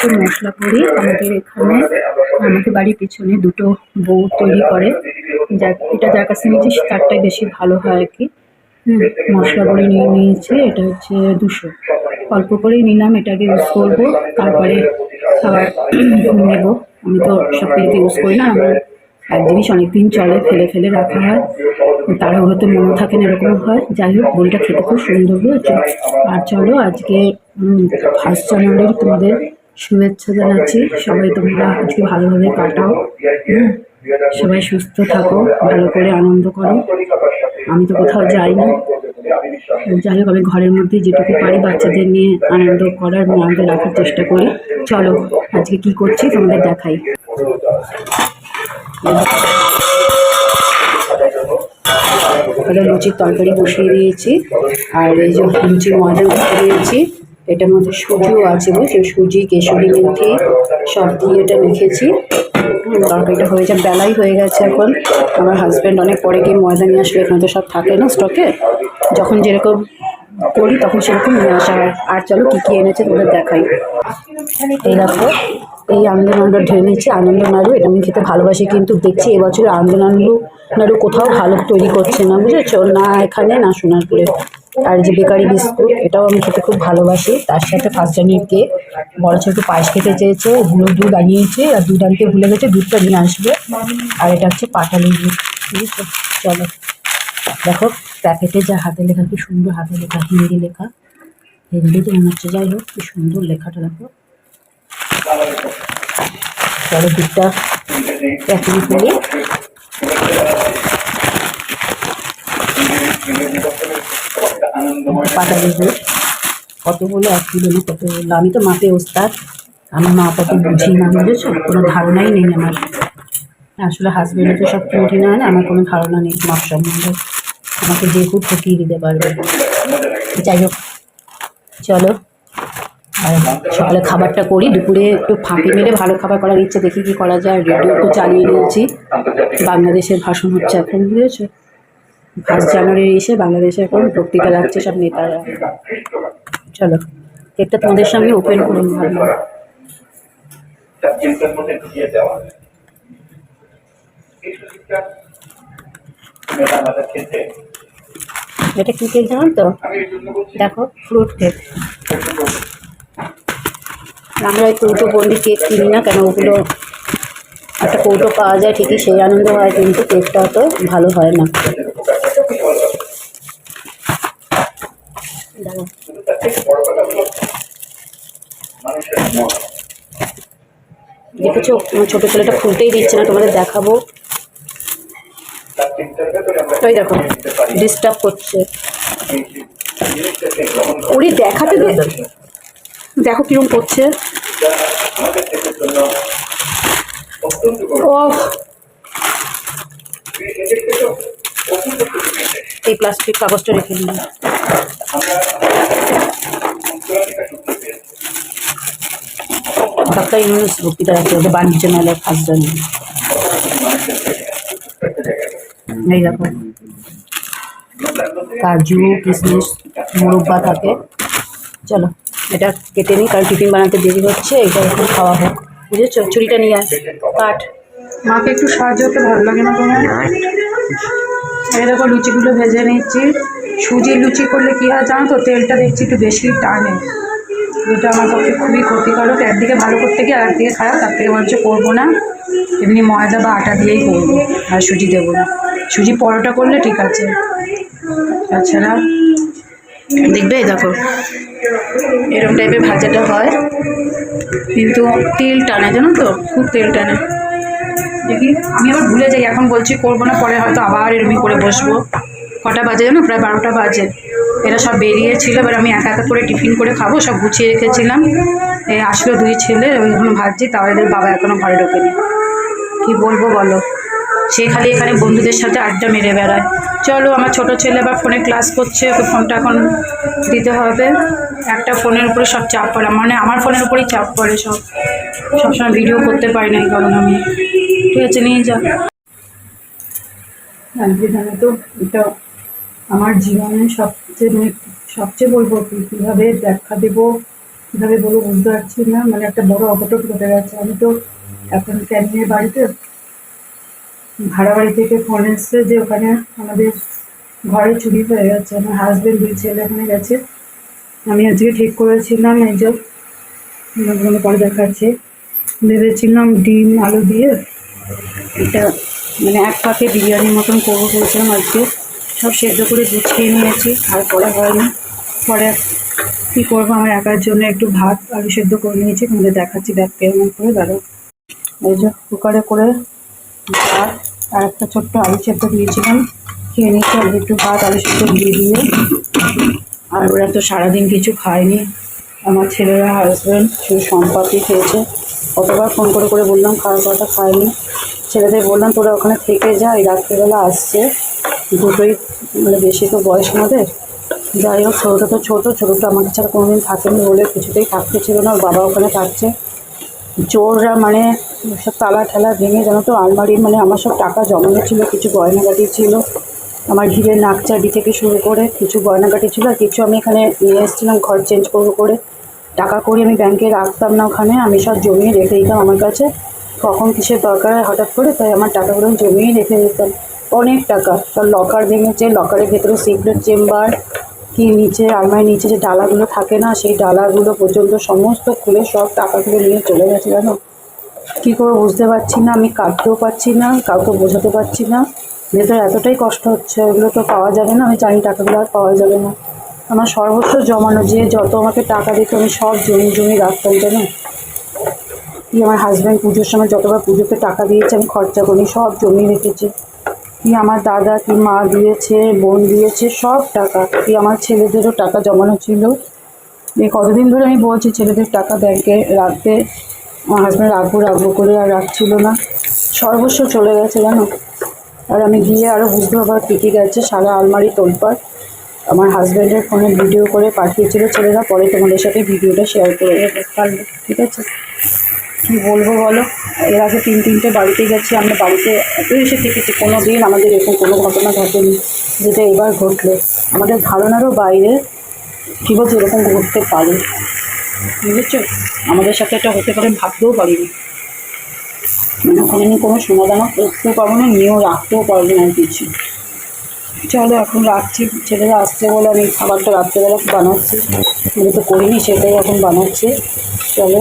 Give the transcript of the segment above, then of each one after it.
হচ্ছে মশলা করি আমাদের এখানে, আমাদের বাড়ির পিছনে দুটো বউ তৈরি করে। যা এটা যার কাছে নিয়েছি তারটাই বেশি ভালো হয় আর কি। হুম, মশলা করে নিয়ে নিয়েছি, এটা হচ্ছে দুশো। অল্প করেই নিলাম, এটাকে ইউজ করব, তারপরে খাবার নেব। আমি তো সব কিছুতে ইউজ করি না, আমার এক জিনিস অনেকদিন চলে, ফেলে ফেলে রাখা হয়। তাড়াহুড়োতে মনে থাকে না এরকম হয়। যাই হোক বইটা খেতে খুব সুন্দর বুঝেছ আর চলো, আজকে ফার্স্ট জানুয়ারির তোমাদের শুভেচ্ছা জানাচ্ছি। সবাই তোমরা আজকে ভালোভাবে কাটাও। সবাই সুস্থ থাকো, ভালো করে আনন্দ করো। আমি তো কোথাও যাই না যাই হোক, আমি ঘরের মধ্যে যেটুকু পারি বাচ্চাদের নিয়ে আনন্দ করার আনন্দ রাখার চেষ্টা করি। চলো, আজকে কি করছি তোমাদের দেখাই। লুচির তরকারি বসিয়ে দিয়েছি। আর এই যে লুচির ময়দা বসিয়ে দিয়েছি। এটার মধ্যে সুজিও আছে বুঝছ সুজি, কেশরি মেথি সব দিয়ে এটা মেখেছি। তরকারিটা হয়ে যায় বেলাই হয়ে গেছে এখন। আমার হাজব্যান্ড অনেক পরে গিয়ে ময়দা নিয়ে আসবে এখানে তো সব থাকে না স্টকে যখন যেরকম করি, তখন সেরকম নিয়ে আসা হয়। আর চলো কী কী এনেছে তোমাদের দেখাই। এই দেখো, এই আনন্দ নাড়ু ঢেলে নিচ্ছি আনন্দ নাড়ু। এটা আমি খেতে ভালোবাসি কিন্তু দেখছি এবছর আনন্দ নাড়ু নাড়ু কোথাও ভালো তৈরি করছে না, বুঝেছ? না এখানে, না সোনারপুরে। আর যে বেকারি বিস্কুট, এটাও আমি খেতে খুব ভালোবাসি। তার সাথে ফার্স্ট জানুয়ারি কেক বড় ছোটো পায়েস খেতে চেয়েছে, গুঁড়ো দুধ আনিয়েছে আর দুধ আনতে ভুলে গেছে, দুধটা নিয়ে আসবে। আর এটা হচ্ছে পাটালি দুধ চলো। দেখো, প্যাকেটে যা হাতে লেখা, কি সুন্দর হাতে লেখা, হিন্দি লেখা। হিন্দিতে মনে হচ্ছে যাই হোক, কি সুন্দর লেখাটা, দেখো। চলো, দুধটা প্যাকেট করি পাটালি দুধ কতগুলো এক কিলো না কতগুলো আমি তো মাপে ওস্তাদ আমার মা কত বুঝি না বুঝেছ কোনো ধারণাই নেই আমার আসলে হাজবেন্ডে তো সব কিনে না না আমার কোনো ধারণা নেই মাপ সম্বন্ধে আমাকে খুব ঠকিয়ে দিতে পারবে যাই হোক চলো আর সকালে খাবারটা করি দুপুরে একটু ফাঁকি মেরে ভালো খাবার করার ইচ্ছে দেখি কি করা যায় রেডিও তো চালিয়ে নিয়েছি বাংলাদেশের ভাষণ হচ্ছে এখন বুঝেছ ফার্স্ট জানুয়ারি এসে বাংলাদেশে এখন বক্তৃতা রাখছে সব নেতারা। চলো, কেকটা তোমাদের সামনে ওপেন করুন। এটা কী কেক জানো তো? দেখো ফ্রুট কেক আমরা এই কৌটো বন্দি কেক কিনি না কেন? ওগুলো একটা কৌটো পাওয়া যায় ঠিকই, সেই আনন্দ হয়, কিন্তু কেকটা অত ভালো হয় না দেখো কিন্তু তার থেকে বড় কথা হলো মানুষের মন দেখেছ? আমার ছোটো ছেলেটা খুলতেই দিচ্ছে না, তোমাদের দেখাবো। ওই দেখো ডিস্টার্ব করছে। ওরে দেখাতে দেখো কিরম করছে। এই প্লাস্টিক কাগজটা রেখে দিন। ডাক্তার ইউনুস বক্তৃতা রাখতে হবে বাণিজ্য মেলার ফার্স্ট জানুয়ারি এই দেখো। কাজু কিশমিশ মুরব্বা থাকে। চলো, এটা কেটে নিই, কারণ টিফিন বানাতে দেরি হচ্ছে, এটা এখন খাওয়া হোক। বুঝেছ? ছুরিটা নিয়ে আস কাট। মাকে একটু সাহায্য করতে ভালো লাগে না তোমার? এই দেখো, লুচিগুলো ভেজে নিচ্ছি। সুজির লুচি করলে কী হয় জানো তো? তেলটা দেখছি একটু বেশি টানে। এটা আমার পক্ষে খুবই ক্ষতিকারক। একদিকে ভালো করতে গিয়ে আর একদিকে খারাপ, তার থেকে হচ্ছে করব না। এমনি ময়দা বা আটা দিয়েই করব, আর সুজি দেবো না। সুজি পরোটা করলে ঠিক আছে। তাছাড়া দেখবে, দেখো, এরকম টাইপের ভাজাটা হয়। কিন্তু তেল টানে, জানো তো? খুব তেল টানে। দেখি, আমি আবার ভুলে যাই, এখন বলছি করব না, পরে হয়তো আবার এরমই করে বসবো। কটা বাজে জানো? প্রায় বারোটা বাজে। এরা সব বেরিয়েছিল এবার আমি একা একা করে টিফিন করে খাব, সব গুছিয়ে রেখেছিলাম। এই আসলো দুই ছেলে ওইগুলো ভাবছি তাও এদের বাবা এখনও ঘরে ঢোকেনি। কি বলব বলো? সে খালি এখানে বন্ধুদের সাথে আড্ডা মেরে বেড়ায়। চলো, আমার ছোট ছেলে আবার ফোনে ক্লাস করছে, ওকে ফোনটা এখন দিতে হবে। একটা ফোনের উপরে সব চাপ পড়ে মানে আমার ফোনের উপরেই চাপ পড়ে সব। সবসময় ভিডিও করতে পারি না এই কারণে আমি। ঠিক আছে, নিয়ে যা। তো এটা আমার জীবনে সবচেয়ে মানে সবচেয়ে বলব কীভাবে ব্যাখ্যা দেবো, কীভাবে বলব বুঝতে পারছি না মানে একটা বড় অঘটন ঘটে গেছে। আমি তো এখন ক্যানিংয়ের বাড়িতে, ভাড়া বাড়ি থেকে ফোন এসছে যে ওখানে আমাদের ঘরে চুরি হয়ে গেছে। আমার হাজবেন্ড দুই ছেলে ওখানে গেছে। আমি আজকে ঠিক করেছিলাম এই যে ওখানে পরে দেখাচ্ছি। ভেবেছিলাম ডিম, আলু দিয়ে এটা মানে এক পাকে বিরিয়ানির মতন করব বলছিলাম আজকে। সব সেদ্ধ করে গুছিয়ে নিয়েছি, আর করা হয়নি। পরে কী করব, আমার একার জন্য একটু ভাত আলু সেদ্ধ করে নিয়েছি, তোমাদের দেখাচ্ছি দেখ কেমন করে দাঁড়ো এই যে কুকারে করে ভাত আর একটা ছোট্ট আলু সেদ্ধ দিয়েছিলাম, খেয়ে নিচ্ছি আর একটু ভাত আলু সেদ্ধ দিয়ে দিয়ে। আর ওরা তো সারাদিন কিছু খায়নি। আমার ছেলেরা হাজব্যান্ড শুধু সম্পাতি খেয়েছে। কতবার ফোন করে করে বললাম, খাওয়ার কথা খায়নি। ছেলেদের বললাম, তোরা ওখানে থেকে যা, এই রাত্রিবেলা আসছে। দুটোই মানে বেশি তো বয়স আমাদের। যাই হোক, ছোটোটা তো ছোটো, ছোটোটা আমাকে ছাড়া কোনোদিন থাকেনি বলে কিছুতেই থাকতে ছিল না বাবা ওখানে থাকছে। চোররা মানে সব তালা ঠেলা ভেঙে যেন তো আলমারি মানে আমার সব টাকা জমানো ছিল, কিছু গয়নাগাটি ছিল। আমার ঘিরের নাকচাবি থেকে শুরু করে কিছু গয়নাগাটি ছিল, আর কিছু আমি এখানে নিয়ে এসেছিলাম ঘর চেঞ্জ করব করে। টাকা করি আমি ব্যাংকে রাখতাম না ওখানে, আমি সব জমিয়ে রেখে দিতাম আমার কাছে। কখন কিসের দরকার হয় হঠাৎ করে, তাই আমার টাকাগুলো জমিয়ে রেখে দিতাম। অনেক টাকা। সব লকার ভেঙেছে লকারের ভেতরে সিক্রেট চেম্বার কি নিচে, আলমারির নিচে যে ডালাগুলো থাকে না, সেই ডালাগুলো পর্যন্ত সমস্ত খুলে সব টাকাগুলো নিয়ে চলে গেছে, জানো? কী করে বুঝতে পারছি না, আমি কাটতেও পারছি না, কাউকে বোঝাতে পারছি না। ভেতরে এতটাই কষ্ট হচ্ছে, ওগুলো তো পাওয়া যাবে না, আমি জানি টাকাগুলো আর পাওয়া যাবে না। আমার সর্বস্ব জমানো, যে যত আমাকে টাকা দিত, আমি সব জমি জমি রাখতাম, জানো? কি আমার হাজব্যান্ড পুজোর সময় যতবার পুজোতে টাকা দিয়েছে, আমি খরচা করি সব জমি রেখেছে। কি আমার দাদা, কি মা দিয়েছে, বোন দিয়েছে, সব টাকা। কি আমার ছেলেদেরও টাকা জমানো ছিল? এই কতদিন ধরে আমি বলছি ছেলেদের টাকা ব্যাংকে রাখতে। আমার হাজব্যান্ড রাখব রাখব করে আর রাখছিল না। সর্বস্ব চলে গেছে জানো? আর আমি গিয়ে আরও বুঝতে পারব কী কী গেছে, সারা আলমারি তোলপার আমার হাজব্যান্ডের ফোনে ভিডিও করে পাঠিয়েছিল ছেলেরা, পরে তোমাদের সাথে ভিডিওটা শেয়ার করে পারবে ঠিক আছে? কী বলব বলো? এর আগে তিন তিনটে বাড়িতে গেছি, আমরা বাড়িতে এত এসে থেকেছি কোনো দিন আমাদের এরকম কোনো ঘটনা ঘটেনি যেটা এবার ঘটলো। আমাদের ধারণারও বাইরে কী বলছে, এরকম ঘটতে পারে। বুঝেছ? আমাদের সাথে এটা হতে পারে, ভাবতেও পারিনি। মানে ওখানে নিয়ে কোনো সমাধানও করতেও পারব না, নিয়েও রাখতেও পারব না কিছু। চলো, এখন রাখছি, ছেলেরা আসছে বলে আমি খাবারটা রাত্রেবেলা বানাচ্ছি। আমি তো করিনি, সেটাই এখন বানাচ্ছি। চলো।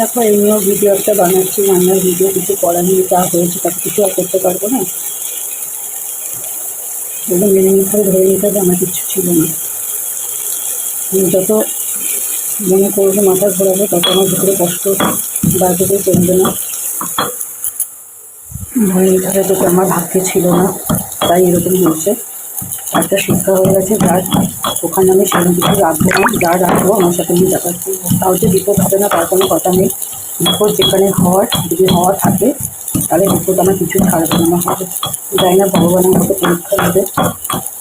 দেখো এই নিয়েও ভিডিও একটা বানাচ্ছি রান্নার ভিডিও কিছু করার নিয়ে যা হয়েছে তাকে কিছু আর করতে পারব না। ওগুলো মেনে নিতে হবে, ধরে নিতে হবে, আমার কিচ্ছু ছিল না। যত মনে করব, মাথা ঘোরাবো, তত আমার ভিতরে কষ্ট বাড়তে চলবে না। ধরে নিতে হবে তোকে আমার ভাগ্যে ছিল না, তাই এরকম হয়েছে। একটা শিক্ষা হয়ে গেছে, যার ওখানে আমি সেরকম কিছু রাখব না, যা রাখব, আমার সাথে নিয়ে করব তাও যে বিপদ হবে না, তার কোনো কথা নেই। বিপদ যেখানে হওয়ার, যদি হওয়া থাকে, তাহলে বিপদ আমার কিছু ছাড়বে না। হবে জানি না, ভগবানের মতো পরীক্ষা হবে।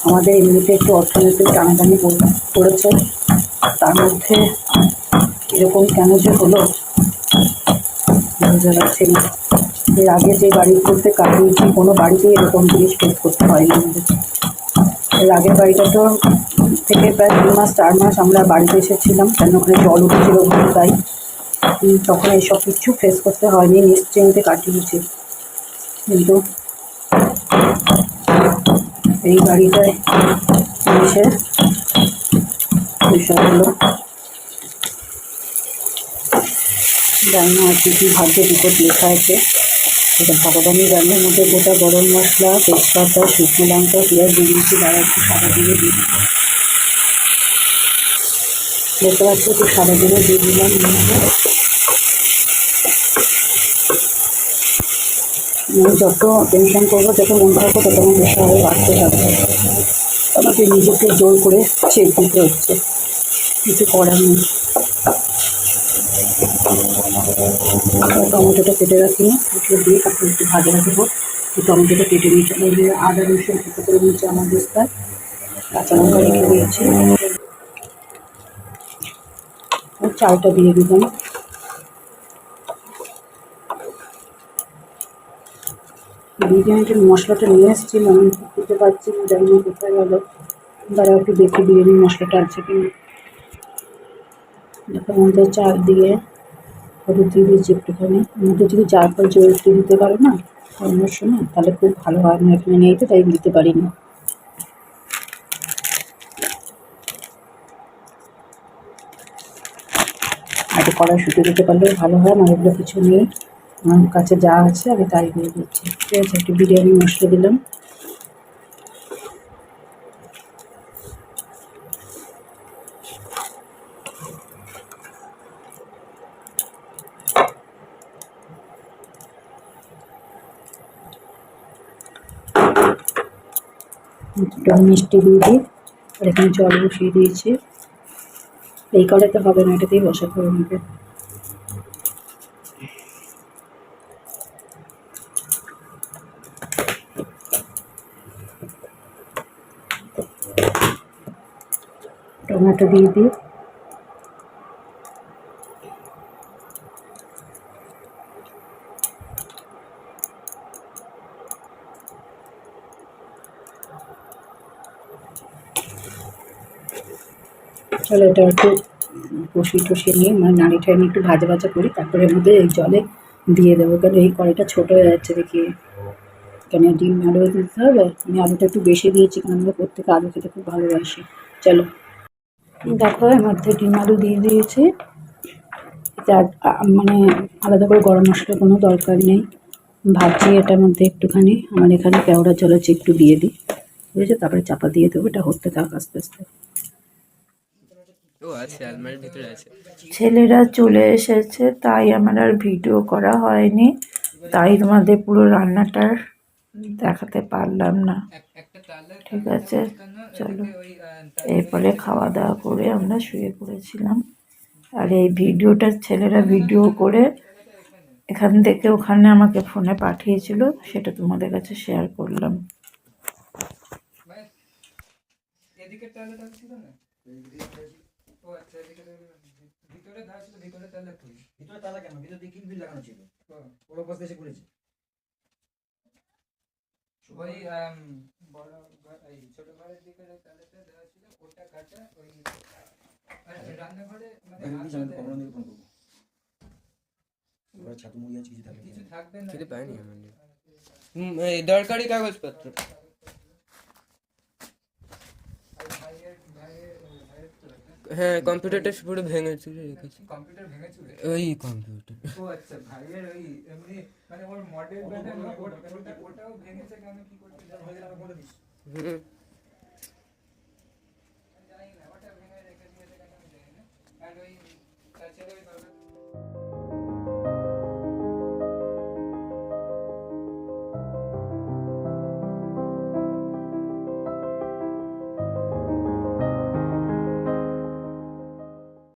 আমাদের এমনিতে একটু অর্থনৈতিক টানাটানি পড়ে- পড়েছে। তার মধ্যে এরকম কেন যে হলো? বুঝতে পারছি না। এর আগে যে বাড়িগুলোতে কাটিয়েছি কোনো বাড়িতেই এরকম জিনিস ফেস করতে হয়নি আমাদের। আগের বাড়িটা তো থেকে প্রায় তিন মাস, চার মাস আমরা বাড়িতে এসেছিলাম, কেন ওখানে জল উঠেছিল তাই। তখন এইসব কিছু ফেস করতে হয়নি, নিশ্চিন্তে কাটিয়েছি। কিন্তু এই বাড়িটায় এসে বিষয়গুলো জানি না আর কি কী ভাগ্যে বিপদ লেখা আছে। ভগবানই জানে এর মধ্যে গোটা গরম মশলা, তেজপাতা, শুকনো লঙ্কা, পেঁয়াজ, দিয়ে দিয়েছি, তারা একটু সাদা দিয়ে দিই দেখতে পাচ্ছি একটু সাদা দিয়ে দিয়ে দিলাম। আমি যত টেনশন করব, যত মন খারাপ তত আমার বেশি হবে বাড়তে থাকবে। আমাকে নিজেকে জোর করে চেক দিতে হচ্ছে। কিছু করার নেই। টমেটোটা কেটে রাখি একটু দিয়ে তারপর একটু ভাজা হোক। টমেটোটা কেটে নিয়েছি। এই যে আদা, রসুন কেটে করে নিয়েছি আমার দিস্তায় কাঁচা লঙ্কা রেখে দিয়েছি। চালটা দিয়ে দিলাম। বিরিয়ানিটার মশলাটা নিয়ে এসেছি, মনে করতে পারছি না, জানি না কোথায় গেল। দাঁড়া একটু দেখি বিরিয়ানির মশলাটা আছে কিনা। দেখো মধ্যে চাল দিয়ে হলুদ দিয়ে একটুখানি। মধ্যে যদি চার পাঁচ জল একটু দিতে পারো না রান্নার সময় তাহলে খুব ভালো হয়। না এখানে নেই তো, তাই দিতে পারি না আর একটু কড়াইশুটি দিতে পারলেও ভালো হয় আমার এগুলো কিছু নেই। আমার কাছে যা আছে, আমি তাই দিয়ে দিচ্ছি। ঠিক আছে, একটু বিরিয়ানি মশলা দিলাম। একটু মিষ্টি দিয়ে দিই। আর এখানে জল বসিয়ে দিয়েছি। এই কড়াইতে হবে না, এটাতেই বসা করে নেবে টমেটো দিয়ে দিই। চলো এটা একটু কষিয়ে টষিয়ে নিয়ে মানে নাড়িটা আমি একটু ভাজা ভাজা করি, তারপরে মধ্যে এই জলে দিয়ে দেবো। কারণ এই কড়াইটা ছোটো হয়ে যাচ্ছে দেখি। কেন ডিম আলু দিতে হবে? আমি আলুটা একটু বেশি দিয়েছি, কারণ আমরা প্রত্যেকে আলু খেতে খুব ভালোবাসি। চলো। দেখো, এর মধ্যে ডিম আলু দিয়ে দিয়েছি। মানে আলাদা করে গরম মশলার কোনো দরকার নেই। ভাবছি এটার মধ্যে একটুখানি। আমার এখানে কেওড়া জল আছে, একটু দিয়ে দিই। বুঝেছ? তারপরে চাপা দিয়ে দেবো, এটা হতে থাক আস্তে আস্তে ও আছে আলমারির ভিতরে আছে ছেলেরা চলে এসেছে তাই আমার আর ভিডিও করা হয়নি। তাই তোমাদের পুরো রান্নাটার দেখাতে পারলাম না। ঠিক আছে চলো। এরপরে খাওয়া দাওয়া করে আমরা শুয়ে পড়েছিলাম। আর এই ভিডিওটা ছেলেরা ভিডিও করে এখান থেকে ওখানে আমাকে ফোনে পাঠিয়েছিল সেটা তোমাদের কাছে শেয়ার করলাম। এদিকে তাহলে ছিল না ও আচ্ছা এদিকে ধার ছিল ভিতরে খুলি ভিতরে তালা কেন? ভিতরে দিয়ে কিলবিল লাগানো ছিল। ওরা পাশে এসে করেছে ওই বড় এই ছোট ঘরের দিকে তালাটা দেওয়া ছিল ওটা কাটা ওই রান্নাঘরে মানে ওরা ছাতু মুড়ি আছে কিছু থাকে কিছু থাকবে না। খেতে পাইনি আমাদের দরকারি কাগজপত্র। হ্যাঁ কম্পিউটারটা পুরো ভেঙে চুরে রেখেছি। কম্পিউটার ভেঙে চুরে? ওই কম্পিউটার ও আচ্ছা ভাইয়ের ওই এমনি মানে ওর মডেল ব্যাটা ওটাও ভেঙেছে কেন? কি করতে বলে না।